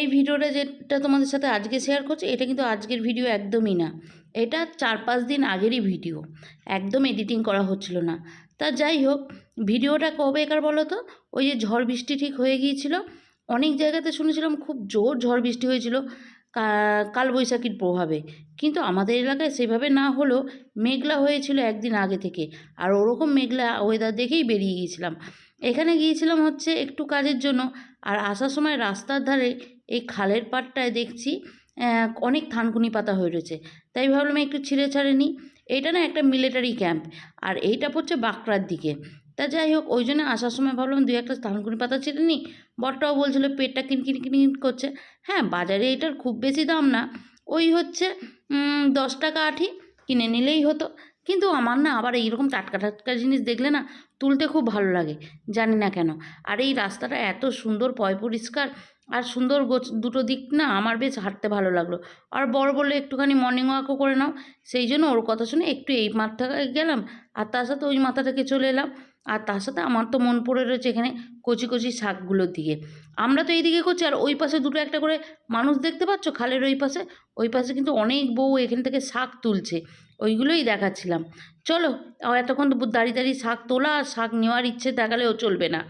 এই ভিডিওটা যেটা তোমাদের সাথে আজকে শেয়ার করছি, এটা কিন্তু আজকের ভিডিও একদমই না। এটা চার পাঁচ দিন আগেরই ভিডিও একদম এডিটিং করা হচ্ছিল না। তা যাই হোক, ভিডিওটা কবেকার বলো তো? ওই যে ঝড় বৃষ্টি ঠিক হয়ে গিয়েছিল। অনেক জায়গাতে শুনেছিলাম খুব জোর ঝড় বৃষ্টি হয়েছিল কালবৈশাখীর প্রভাবে। কিন্তু আমাদের এলাকায় সেভাবে না হলেও মেঘলা হয়েছিল একদিন আগে থেকে। আর ওরকম মেঘলা ওয়েদার দেখেই বেরিয়ে গিয়েছিলাম। এখানে গিয়েছিলাম হচ্ছে একটু কাজের জন্য। আর আসার সময় রাস্তার ধারে এই খালের পাড়টায় দেখছি অনেক থানকুনি পাতা হয়ে রয়েছে। তাই ভাবলাম একটু ছিঁড়ে ছাড়ে নিই। এইটা না একটা মিলিটারি ক্যাম্প, আর এইটা পড়ছে বাঁকড়ার দিকে। তা যাই হোক, ওই জন্য আসার সময় ভাবলাম দুই একটা থানকুনি পাতা ছিঁড়ে নিই। বরটাও বলছিল, পেটটা কিনকিন কিনকিন করছে। হ্যাঁ বাজারে এটার খুব বেশি দাম না। ওই হচ্ছে দশ টাকা আঠি, কিনে নিলেই হতো। কিন্তু আমার না আবার এইরকম টাটকা টাটকা জিনিস দেখলে না তুলতে খুব ভালো লাগে, জানি না কেন। আর এই রাস্তাটা এত সুন্দর, পয় পরিষ্কার আর সুন্দর গোছ, দুটো দিক না আমার বেশ হাঁটতে ভালো লাগল। আর বড় বললে, একটুখানি মর্নিং ওয়াকও করে নাও। সেই জন্য ওর কথা শুনে একটু এই মাথায় গেলাম। আর তার সাথে ওই মাথা থেকে চলে এলাম। আর তার সাথে আমার তো মন পড়ে রয়েছে এখানে কচি কচি শাকগুলোর দিকে। আমরা তো এইদিকে করছি, আর ওই পাশে দুটো একটা করে মানুষ দেখতে পাচ্ছ? খালের ওই পাশে। ওই পাশে কিন্তু অনেক বউ এখান থেকে শাক তুলছে। ওইগুলোই দেখাচ্ছিলাম। চলো এতক্ষণ তো দাঁড়িয়ে দাঁড়িয়ে শাক তোলা আর শাক নেওয়ার ইচ্ছে দেখালেও চলবে না।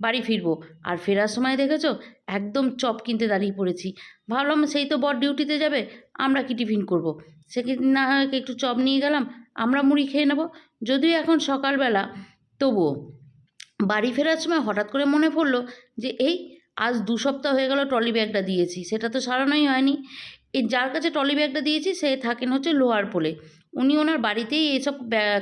বাড়ি ফিরবো। আর ফেরার সময় দেখেছ? একদম চপ কিনতে দাঁড়িয়ে পড়েছি। ভাবলাম সেই তো বর ডিউটিতে যাবে, আমরা কি টিফিন করব। সেক্ষেত্রে না হয় একটু চপ নিয়ে গেলাম, আমরা মুড়ি খেয়ে নেব। যদিও এখন সকালবেলা, তবুও। বাড়ি ফেরার সময় হঠাৎ করে মনে পড়ল যে, এই, আজ দু সপ্তাহ হয়ে গেল ট্রলি ব্যাগটা দিয়েছি, সেটা তো সারানোই হয়নি। এই যার কাছে ট্রলি ব্যাগটা দিয়েছি, সে থাকেন হচ্ছে লোহার পোলে। উনি ওনার বাড়িতেই এইসব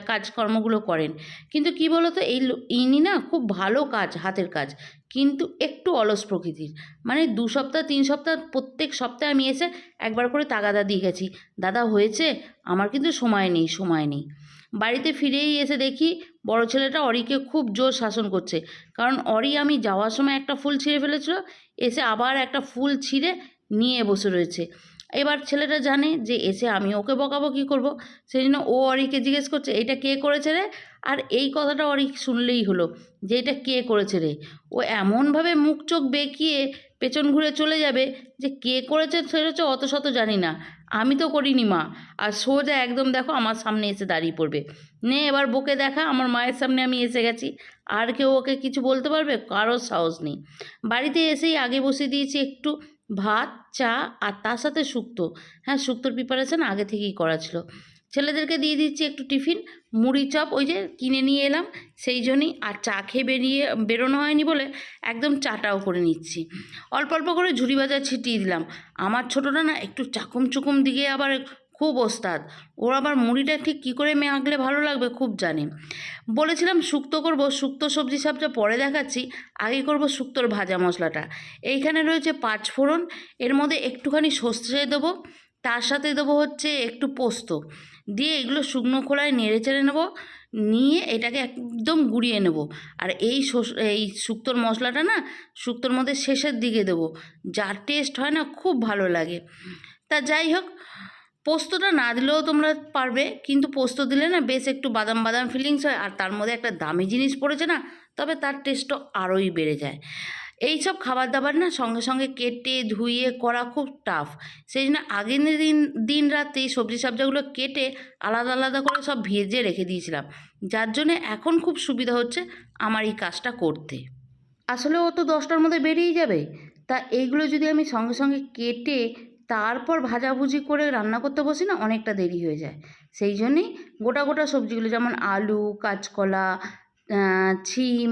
কাজকর্মগুলো করেন। কিন্তু কি বলো তো এই ইনি না খুব ভালো কাজ, হাতের কাজ। কিন্তু একটু অলস প্রকৃতির। মানে দু সপ্তাহ, তিন সপ্তাহ, প্রত্যেক সপ্তাহে আমি এসে একবার করে তাগাদা দিয়ে গেছি। দাদা হয়েছে, আমার কিন্তু সময় নেই সময় নেই। বাড়িতে ফিরেই এসে দেখি বড় ছেলেটা অরিকে খুব জোর শাসন করছে। কারণ অরি আমি যাওয়ার সময় একটা ফুল ছিঁড়ে ফেলেছিল, এসে আবার একটা ফুল ছিঁড়ে নিয়ে বসে রয়েছে। এবার ছেলেটা জানে যে এসে আমি ওকে বকাবো কী করব। সেই জন্য ও অরিকে জিজ্ঞেস করছে এটা কে করেছে রে? আর এই কথাটা অরি শুনলেই হলো যে এটা কে করেছে রে? ও এমনভাবে মুখ চোখ বেঁকিয়ে পেছন ঘুরে চলে যাবে যে, কে করেছে সেরেছে অত শত জানি না। আমি তো করিনি মা। আর সোজা একদম দেখো আমার সামনে এসে দাঁড়িয়ে পড়বে। নে, এবার বকে দেখা, আমার মায়ের সামনে আমি এসে গেছি। আর কেউ ওকে কিছু বলতে পারবে? কারোর সাহস নেই। বাড়িতে এসেই আগে বসিয়ে দিয়েছি একটু। ভাত, চা আর তার সাথে শুক্তো। হ্যাঁ শুক্তোর প্রিপারেশান আগে থেকেই করা ছিল। ছেলেদেরকে দিয়ে দিচ্ছি একটু টিফিন মুড়ি চপ, ওই যে কিনে নিয়ে এলাম, সেই জন্যই। আর চা খেয়ে বেরিয়ে, বেরোনো হয়নি বলে একদম চাটাও করে নিচ্ছি। অল্প অল্প করে ঝুড়ি বাজার ছিটিয়ে দিলাম। আমার ছোটোটা না একটু চাকুম চুকুম দিকে আবার খুব ওস্তাদ। ওর আবার মুড়িটা ঠিক কী করে মেয়ে আঁকলে ভালো লাগবে খুব জানে। বলেছিলাম শুক্তো করব, শুক্তো সবজি সাবজা পরে দেখাচ্ছি, আগে করব শুক্তোর ভাজা মশলাটা। এইখানে রয়েছে পাঁচ ফোড়ন, এর মধ্যে একটুখানি সর্ষে দেবো, তার সাথে দেবো হচ্ছে একটু পোস্ত। দিয়ে এগুলো শুকনো খোলায় নেড়ে চেড়ে নেব, নিয়ে এটাকে একদম গুঁড়িয়ে নেব। আর এই এই শুক্তোর মশলাটা না, শুক্তোর মধ্যে শেষের দিকে দেবো, যার টেস্ট হয় না খুব ভালো লাগে। তা যাই হোক পোস্তটা না দিলেও তোমরা পারবে, কিন্তু পোস্ত দিলে না বেশ একটু বাদাম বাদাম ফিলিংস হয়, আর তার মধ্যে একটা দামি জিনিস পড়েছে না, তবে তার টেস্টও আরোই বেড়ে যায়। এই সব খাবার দাবার না সঙ্গে সঙ্গে কেটে, ধুয়ে করা খুব টাফ সেই জন্য আগের দিন দিন রাতেই সবজি সবজাগুলো কেটে আলাদা আলাদা করে সব ভেজে রেখে দিয়েছিলাম। যার জন্য এখন খুব সুবিধা হচ্ছে আমার এই কাজটা করতে। আসলে ও তো দশটার মধ্যে বেরিয়ে যাবে। তা এইগুলো যদি আমি সঙ্গে সঙ্গে কেটে তারপর ভাজাভুজি করে রান্না করতে বসি না, অনেকটা দেরি হয়ে যায়। সেই জন্যেই গোটা গোটা সবজিগুলো, যেমন আলু, কাঁচকলা ছিম,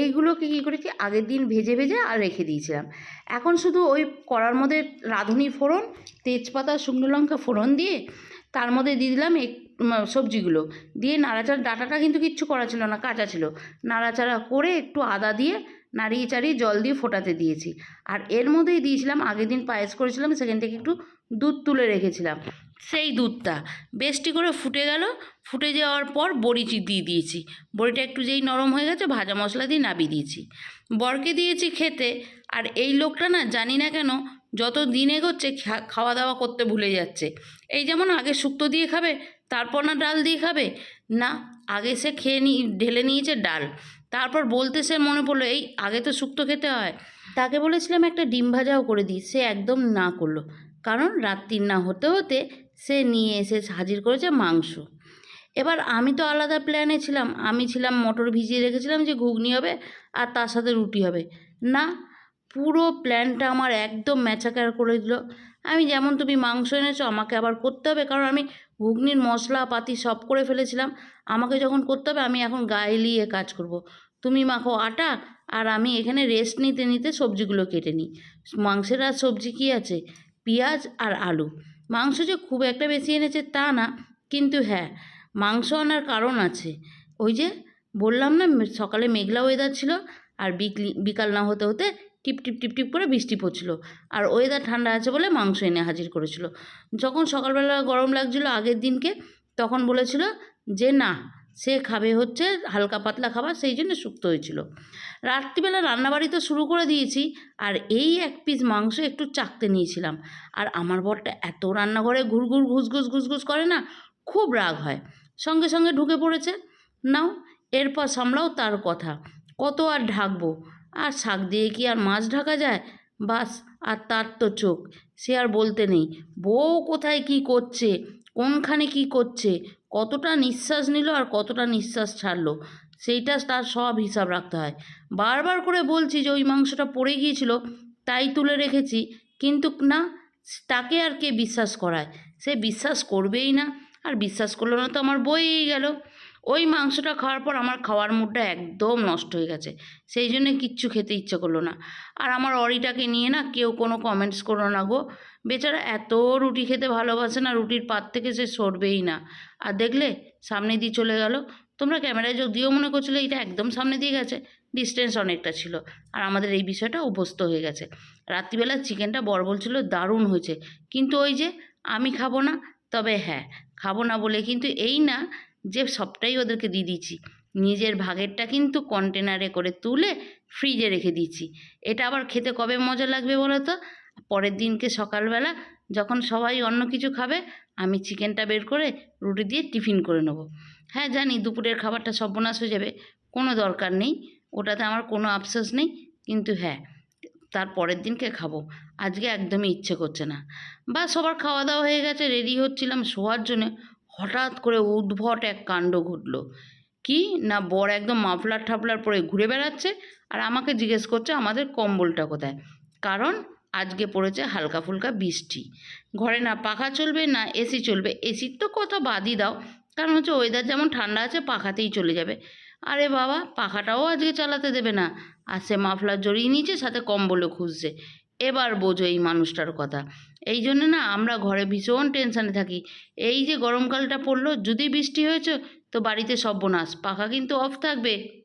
এইগুলোকে কী করেছি, আগের দিন ভেজে ভেজে আর রেখে দিয়েছিলাম। এখন শুধু ওই কড়ার মধ্যে রাঁধুনি ফোড়ন, তেজপাতা, শুকনো লঙ্কা ফোড়ন দিয়ে তার মধ্যে দিয়ে দিলাম এক সবজিগুলো। দিয়ে নাড়াচাড়া, ডাটাটা কিন্তু কিচ্ছু করা ছিল না, কাঁচা ছিল। নাড়াচাড়া করে একটু আদা দিয়ে নাড়িয়ে চাড়িয়ে জল দিয়ে ফোটাতে দিয়েছি। আর এর মধ্যেই দিয়েছিলাম, আগের দিন পায়েস করেছিলাম, সেখান থেকে একটু দুধ তুলে রেখেছিলাম। সেই দুধটা বেশটি করে ফুটে গেল, ফুটে যাওয়ার পর বড়িচি দিয়ে দিয়েছি। বড়িটা একটু যেই নরম হয়ে গেছে, ভাজা মশলা দিয়ে নাবিয়ে দিয়েছি। বরকে দিয়েছি খেতে, আর এই লোকটা না জানি না কেন যত দিন এগোচ্ছে খাওয়া দাওয়া করতে ভুলে যাচ্ছে। এই যেমন আগে শুক্তো দিয়ে খাবে তারপর না ডাল দিয়ে খাবে? না, আগে সে খেয়ে নি, ঢেলে নিয়েছে ডাল। তারপর বলতে সে মনে পড়ল, এই, আগে তো শুক্তো খেতে হয়। তাকে বলেছিলাম, একটা ডিম ভাজাও করে দিই। সে একদম না করল। কারণ রাত্রির না হতে হতে সে নিয়ে এসে হাজির করেছে মাংস। এবার আমি তো আলাদা প্ল্যানে ছিলাম। আমি ছিলাম, মটর ভিজিয়ে রেখেছিলাম যে ঘুগনি হবে আর তার সাথে রুটি হবে। না, পুরো প্ল্যানটা আমার একদম ম্যাচাকার করে দিল। আমি, যেমন তুমি মাংস এনেছো, আমাকে আবার করতে হবে। কারণ আমি ঘুগনির মশলা পাতি সব করে ফেলেছিলাম। আমাকে যখন করতে হবে, আমি এখন গায়ে লিয়ে কাজ করব। তুমি মাখো আটা, আর আমি এখানে রেস্ট নিতে নিতে সবজিগুলো কেটে নিই। মাংসের আর সবজি কী আছে? পেঁয়াজ আর আলু। মাংস যে খুব একটা বেশি এনেছে তা না, কিন্তু হ্যাঁ মাংস আনার কারণ আছে। ওই যে বললাম না, সকালে মেঘলা ওয়েদার ছিল, আর বিকাল না হতে হতে টিপ টিপ টিপ টিপ করে বৃষ্টি পড়ছিল। আর ওয়েদার ঠান্ডা আছে বলে মাংস এনে হাজির করেছিল। যখন সকালবেলা গরম লাগছিল আগের দিনকে, তখন বলেছিল যে না, সে খাবে হচ্ছে হালকা পাতলা খাবার, সেই জন্য সুক্ত হয়েছিল। রাত্রিবেলা রান্নাবাড়ি তো শুরু করে দিয়েছি, আর এই এক পিস মাংস একটু চাকতে নিয়েছিলাম। আর আমার বরটা এত রান্নাঘরে ঘুরঘুর ঘুসঘুস ঘুসঘুস করে না, খুব রাগ হয়। সঙ্গে সঙ্গে ঢুকে পড়েছে। নাও, এরপর সামলাও তার কথা। কত আর ঢাকবো? আর শাক দিয়ে কি আর মাছ ঢাকা যায়? বাস, আর তার তো চোখ। সে আর বলতে নেই, বউ কোথায় কি করছে? কোনখানে কি করছে? কতটা নিঃশ্বাস নিল আর কতটা নিঃশ্বাস ছাড়লো? সেইটা তার সব হিসাব রাখতে হয়। বারবার করে বলছি যে ওই মাংসটা পড়ে গিয়েছিল, তাই তুলে রেখেছি। কিন্তু না, তাকে আর কে বিশ্বাস করায়? সে বিশ্বাস করবেই না। আর বিশ্বাস করল না তো আমার বইই গেল। ওই মাংসটা খাওয়ার পর আমার খাওয়ার মুডটা একদম নষ্ট হয়ে গেছে। সেই জন্য কিচ্ছু খেতে ইচ্ছে করল না। আর আমার অরিটাকে নিয়ে না কেউ কোনো কমেন্টস করো না গো। বেচারা এত রুটি খেতে ভালোবাসে না, রুটির পাত থেকে সে সরবেই না। আর দেখলে, সামনে দিয়ে চলে গেল। তোমরা ক্যামেরায় যদিও মনে করছিলে এটা একদম সামনে দিয়ে গেছে ডিস্টেন্স অনেকটা ছিল। আর আমাদের এই বিষয়টা অভ্যস্ত হয়ে গেছে। রাত্রিবেলা চিকেনটা বর বলছিল দারুণ হয়েছে। কিন্তু ওই যে, আমি খাব না? তবে হ্যাঁ খাব না বলে কিন্তু এই না যে সবটাই ওদেরকে দিয়ে দিচ্ছি নিজের ভাগেরটা কিন্তু কন্টেনারে করে তুলে ফ্রিজে রেখে দিচ্ছি এটা আবার খেতে কবে মজা লাগবে বলো তো? পরের দিনকে সকালবেলা যখন সবাই অন্য কিছু খাবে, আমি চিকেনটা বের করে রুটি দিয়ে টিফিন করে নেব। হ্যাঁ জানি দুপুরের খাবারটা সর্বনাশ হয়ে যাবে, কোনো দরকার নেই, ওটাতে আমার কোনো আফসোস নেই, কিন্তু হ্যাঁ তার পরের দিনকে খাব। আজকে একদমই ইচ্ছে করছে না। বা সবার খাওয়া দাওয়া হয়ে গেছে রেডি হচ্ছিলাম শোয়ার জন্য। হঠাৎ করে উদ্ভট এক কাণ্ড ঘটলো। কি? না বর একদম মাফলার ঠাফলার পরে ঘুরে বেড়াচ্ছে আর আমাকে জিজ্ঞেস করছে আমাদের কম্বলটা কোথায়? কারণ আজকে পড়েছে হালকা ফুলকা বৃষ্টি। ঘরে না পাখা চলবে, না এসি চলবে। এসির তো কথা বাদই দাও। কারণ হচ্ছে ওয়েদার যেমন ঠান্ডা আছে, পাখাতেই চলে যাবে। আরে বাবা, পাখাটাও আজকে চালাতে দেবে না। আর সে মাফলার জড়িয়ে নিয়েছে, সাথে কম্বলও খুঁজছে। এবার বোঝো এই মানুষটার কথা। এই জন্য না আমরা ঘরে ভীষণ টেনশানে থাকি। এই যে গরমকালটা পড়ল, যদি বৃষ্টি হয়েছে, তো বাড়িতে সর্বনাশ। পাখা কিন্তু অফ থাকবে।